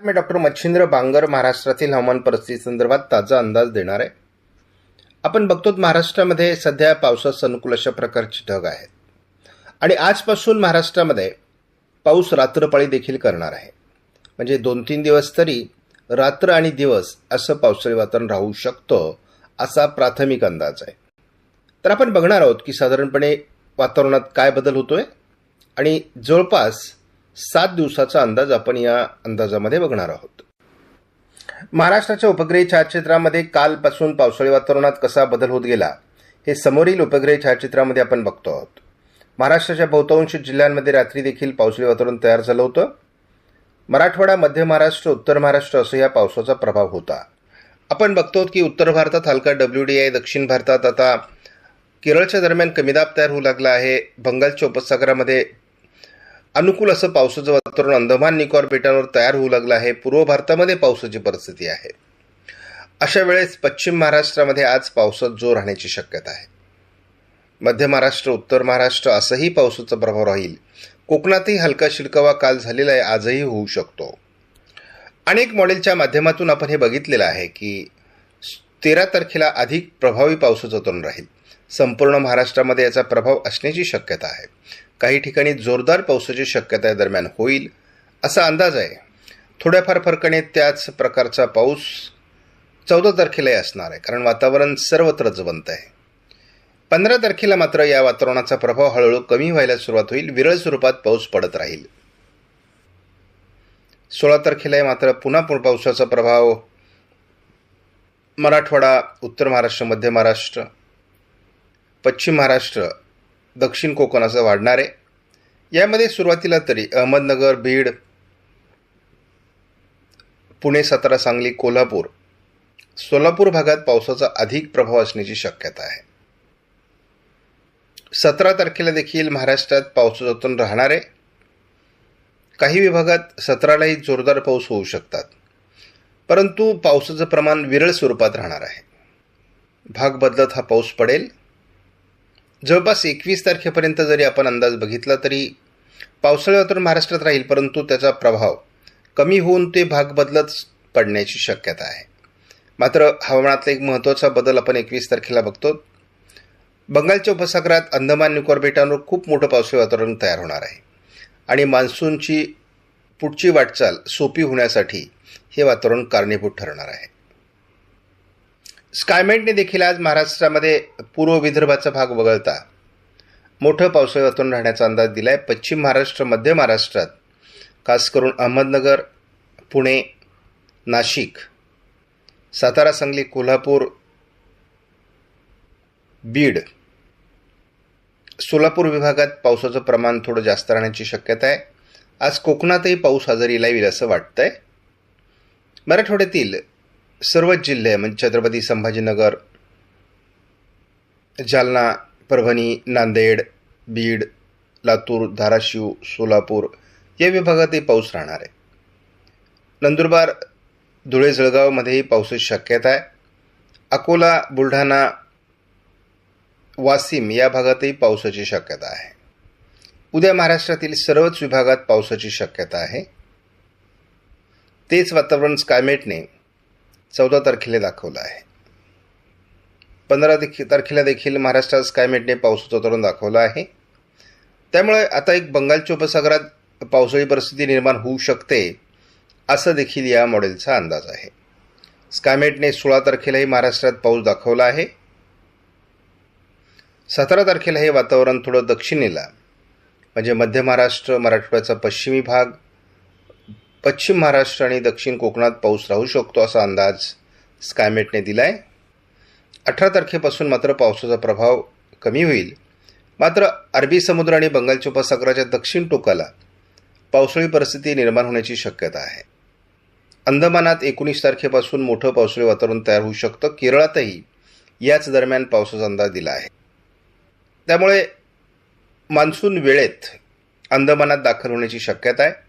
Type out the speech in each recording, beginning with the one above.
मी doctor Machhindra Bangar महाराष्ट्रातील हवामान परिस्थिती संदर्भात ताजा अंदाज देणार आहे. आपण बघतो महाराष्ट्रामध्ये सध्या पावसास अनुकूल अशा प्रकारची ढग आहेत. आणि आजपासून महाराष्ट्रामध्ये पाऊस रात्रपाळी देखील करणार आहे. म्हणजे दोन तीन दिवस तरी रात्र आणि दिवस असं पावसाळी वातावरण राहू शकतं असा प्राथमिक अंदाज आहे. तर आपण बघणार आहोत की साधारणपणे वातावरणात काय बदल होतोय आणि जवळपास सात दिवसाचा अंदाज आपण या अंदाजामध्ये बघणार आहोत. महाराष्ट्राच्या उपग्रही छायाचित्रामध्ये कालपासून पावसाळी वातावरणात कसा बदल होत गेला हे समोरील उपग्रही छायाचित्रामध्ये आपण बघतो आहोत. महाराष्ट्राच्या बहुतांश जिल्ह्यांमध्ये रात्री देखील पावसाळी वातावरण तयार झालं होतं. मराठवाडा मध्य महाराष्ट्र उत्तर महाराष्ट्र असं या पावसाचा प्रभाव होता. आपण बघतो की उत्तर भारतात हलका डब्ल्यू डी आय दक्षिण भारतात आता केरळच्या दरम्यान कमी दाब तयार होऊ लागला आहे. बंगालच्या उपसागरामध्ये अनुकूल असं पावसाचं वातावरण अंदमान निकोबार बेटांवर तयार होऊ लागलं आहे. पूर्व भारतामध्ये पावसाची परिस्थिती आहे. अशा वेळेस पश्चिम महाराष्ट्रामध्ये आज पावसात जोर राहण्याची शक्यता आहे. मध्य महाराष्ट्र उत्तर महाराष्ट्र असंही पावसाचा प्रभाव राहील. कोकणातही हलका शिडकावा काल झालेला आहे आजही होऊ शकतो. अनेक मॉडेलच्या माध्यमातून आपण हे बघितलेलं आहे की तेरा तारखेला अधिक प्रभावी पावसाचं तोंड राहील. संपूर्ण महाराष्ट्रामध्ये याचा प्रभाव असण्याची शक्यता आहे. काही ठिकाणी जोरदार पावसाची शक्यता दरम्यान होईल असा अंदाज आहे. थोड्याफार फरकाने त्याच प्रकारचा पाऊस चौदा तारखेलाही असणार आहे कारण वातावरण सर्वत्र जवंत आहे. पंधरा तारखेला मात्र या वातावरणाचा प्रभाव हळूहळू कमी व्हायला सुरुवात होईल विरळ स्वरूपात पाऊस पडत राहील. सोळा तारखेला मात्र पुन्हा पावसाचा प्रभाव मराठवाडा उत्तर महाराष्ट्र मध्य महाराष्ट्र पश्चिम महाराष्ट्र दक्षिण कोकण असं वाढणार आहे. यामध्ये सुरुवातीला तरी अहमदनगर बीड पुणे सातारा सांगली कोल्हापूर सोलापूर भागात पावसाचा अधिक प्रभाव असण्याची शक्यता आहे. सतरा तारखेला देखील महाराष्ट्रात पावसातून राहणार आहे. काही विभागात सतरालाही जोरदार पाऊस होऊ शकतात. परंतु पावसाचं प्रमाण विरळ स्वरूपात राहणार आहे. भाग बदलत हा पाऊस पडेल. जवळपास एकवीस तारखेपर्यंत जरी आपण अंदाज बघितला तरी पावसाळा वातावरण महाराष्ट्रात राहील परंतु त्याचा प्रभाव कमी होऊन ते भाग बदलत पडण्याची शक्यता आहे. मात्र हवामानातला एक महत्त्वाचा बदल आपण एकवीस तारखेला बघतो. बंगालच्या उपसागरात अंदमान निकोबार बेटांवर खूप मोठं पावसाळी वातावरण तयार होणार आहे. आणि मान्सूनची पुढची वाटचाल सोपी होण्यासाठी हे वातावरण कारणीभूत ठरणार आहे. स्कायमेंटने देखील आज महाराष्ट्रामध्ये पूर्व विदर्भाचा भाग वगळता. मोठं पावसाळी वातावरण राहण्याचा अंदाज दिला आहे पश्चिम महाराष्ट्र मध्य महाराष्ट्रात खास करून अहमदनगर पुणे नाशिक सातारा सांगली कोल्हापूर बीड सोलापूर विभागात पावसाचं प्रमाण थोडं जास्त राहण्याची शक्यता आहे. आज कोकणातही पाऊस हजेरी येईल असं वाटतंय. मराठवाड्यातील सर्वच जिल्हे म्हणजे छत्रपती संभाजीनगर जालना परभणी नांदेड बीड लातूर धाराशिव सोलापूर या विभागातही पाऊस राहणार आहे. नंदुरबार धुळे जळगावमध्येही पावसाची शक्यता आहे. अकोला बुलढाणा वासिम या भागातही पावसाची शक्यता आहे. उद्या महाराष्ट्रातील सर्वच विभागात पावसाची शक्यता आहे. तेच वातावरण स्कायमेटने चौदा तारखेला दाखवलं आहे. पंधरा तारखेला देखील महाराष्ट्रात स्कायमेटने पावसाचं वातावरण दाखवलं आहे. त्यामुळे आता एक बंगालच्या उपसागरात पावसाळी परिस्थिती निर्माण होऊ शकते असं देखील या मॉडेलचा अंदाज आहे. स्कायमेटने सोळा तारखेलाही महाराष्ट्रात पाऊस दाखवला आहे. सतरा तारखेला हे वातावरण थोडं दक्षिणेला म्हणजे मध्य महाराष्ट्र मराठवाड्याचा पश्चिमी भाग पश्चिम महाराष्ट्र आणि दक्षिण कोकणात पाऊस राहू शकतो असा अंदाज स्कायमेटने दिला आहे अठरा तारखेपासून मात्र पावसाचा प्रभाव कमी होईल. मात्र अरबी समुद्र आणि बंगालच्या उपसागराच्या दक्षिण टोकाला पावसाळी परिस्थिती निर्माण होण्याची शक्यता आहे. अंदमानात एकोणीस तारखेपासून मोठं पावसाळी वातावरण तयार होऊ शकतं. केरळातही याच दरम्यान पावसाचा अंदाज दिला आहे. त्यामुळे मान्सून वेळेत अंदमानात दाखल होण्याची शक्यता आहे.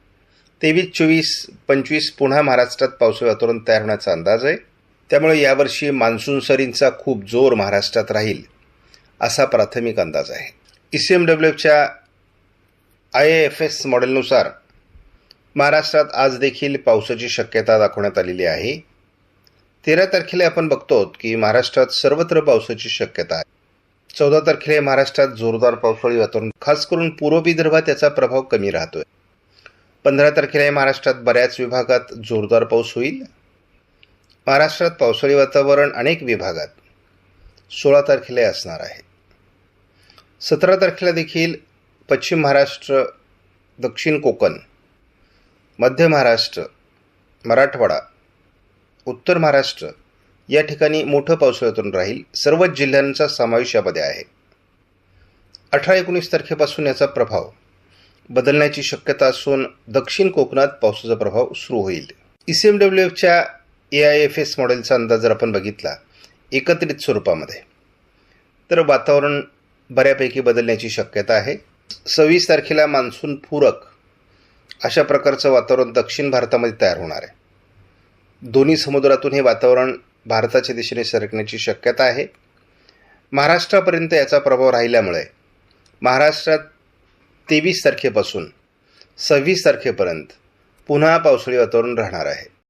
तेवीस चोवीस पंचवीस पुन्हा महाराष्ट्रात पावसाळी वातावरण तयार होण्याचा अंदाज आहे. त्यामुळे यावर्षी मान्सून सरींचा खूप जोर महाराष्ट्रात राहील असा प्राथमिक अंदाज आहे. ई सी एम डब्ल्यूच्या आय ए एफ एस मॉडेलनुसार महाराष्ट्रात आज देखील पावसाची शक्यता दाखवण्यात आलेली आहे. तेरा तारखेला आपण बघतो की महाराष्ट्रात सर्वत्र पावसाची शक्यता आहे. चौदा तारखेला महाराष्ट्रात जोरदार पावसाळी वातावरण खास करून पूर्व विदर्भात याचा प्रभाव कमी राहतोय. पंधरा तारखेला महाराष्ट्रात बऱ्याच विभागात जोरदार पाऊस होईल. महाराष्ट्रात पावसाळी वातावरण अनेक विभागात सोळा तारखेला असणार आहे. सतरा तारखेला देखील पश्चिम महाराष्ट्र दक्षिण कोकण मध्य महाराष्ट्र मराठवाडा उत्तर महाराष्ट्र या ठिकाणी मोठं पावसाळ्यातून राहील. सर्वच जिल्ह्यांचा समावेश यामध्ये आहे. अठरा एकोणीस तारखेपासून याचा प्रभाव बदलण्याची शक्यता असून दक्षिण कोकणात पावसाचा प्रभाव सुरू होईल. ई सी एम डब्ल्यू एफच्या ए आय एफ एस मॉडेलचा अंदाज जर आपण बघितला एकत्रित स्वरूपामध्ये तर वातावरण बऱ्यापैकी बदलण्याची शक्यता आहे. सव्वीस तारखेला मान्सून पूरक अशा प्रकारचं वातावरण दक्षिण भारतामध्ये तयार होणार आहे. दोन्ही समुद्रातून हे वातावरण भारताच्या दिशेने सरकण्याची शक्यता आहे. महाराष्ट्रापर्यंत याचा प्रभाव राहिल्यामुळे महाराष्ट्रात तेवीस तारखेपासून सव्वीस तारखेपर्यंत पुन्हा पावसाळी वातावरण राहणार आहे.